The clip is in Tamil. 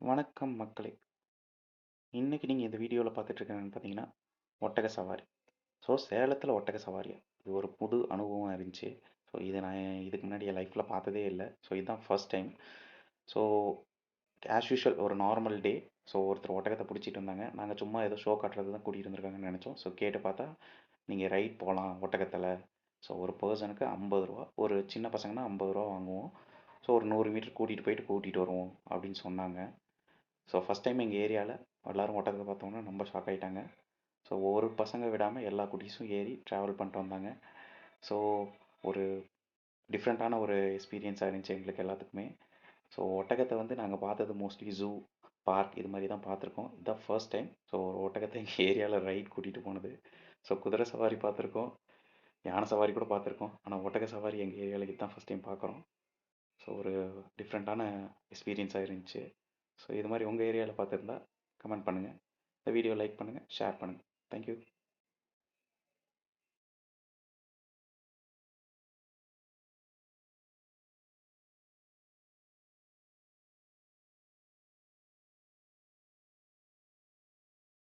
வணக்கம் மக்களே. இன்னைக்கு நீங்கள் இந்த வீடியோவில் பார்த்துட்டு இருக்கீங்கன்னு பார்த்தீங்கன்னா ஒட்டக சவாரி. ஸோ சேலத்தில் ஒட்டக சவாரி. இது ஒரு புது அனுபவம் இருந்துச்சு. ஸோ இதை நான் இதுக்கு முன்னாடி என் லைஃப்பில் பார்த்ததே இல்லை. ஸோ இதுதான் first time so as usual ஒரு நார்மல் டே ஸோ ஒருத்தர் ஒட்டகத்தை பிடிச்சிட்டு இருந்தாங்க. நாங்கள் சும்மா ஏதோ ஷோ காட்டுறது தான் கூட்டிகிட்டு இருந்திருக்காங்கன்னு நினச்சோம். ஸோ கேட்டு பார்த்தா நீங்கள் ரைட் போகலாம் ஒட்டகத்தில். ஸோ ஒரு பர்சனுக்கு ஐம்பது ரூபா ஒரு சின்ன பசங்கன்னா ஐம்பது ரூபா வாங்குவோம். ஸோ ஒரு நூறு மீட்டர் கூட்டிகிட்டு போயிட்டு கூட்டிகிட்டு வருவோம் அப்படின்னு சொன்னாங்க. ஸோ ஃபஸ்ட் டைம் எங்கள் ஏரியாவில் எல்லோரும் ஒட்டகத்தை பார்த்தோன்னா ரொம்ப ஷாக் ஆகிட்டாங்க ஸோ ஒரு பசங்க விடாமல் எல்லா குட்டீஸும் ஏறி ட்ராவல் பண்ணிட்டு வந்தாங்க. ஸோ ஒரு டிஃப்ரெண்ட்டான ஒரு எக்ஸ்பீரியன்ஸாக இருந்துச்சு எங்களுக்கு எல்லாத்துக்குமே. ஸோ ஒட்டகத்தை வந்து நாங்கள் பார்த்தது மோஸ்ட்லி ஜூ பார்க் இது மாதிரி தான் பார்த்துருக்கோம். இதுதான் ஃபர்ஸ்ட் டைம் ஸோ ஒரு ஒட்டகத்தை எங்கள் ஏரியாவில் ரைட் கூட்டிகிட்டு போனது. ஸோ குதிரை சவாரி பார்த்துருக்கோம். யானை சவாரி கூட பார்த்துருக்கோம். ஆனால் ஒட்டக சவாரி எங்கள் ஏரியாவில் இதுதான் ஃபஸ்ட் டைம் பார்க்குறோம். ஸோ ஒரு டிஃப்ரெண்ட்டான எக்ஸ்பீரியன்ஸாக இருந்துச்சு. ஸோ இது மாதிரி உங்கள் ஏரியாவில் பார்த்துருந்தா கமெண்ட் பண்ணுங்கள் இந்த வீடியோ லைக் பண்ணுங்கள் ஷேர் பண்ணுங்கள் தேங்க்யூ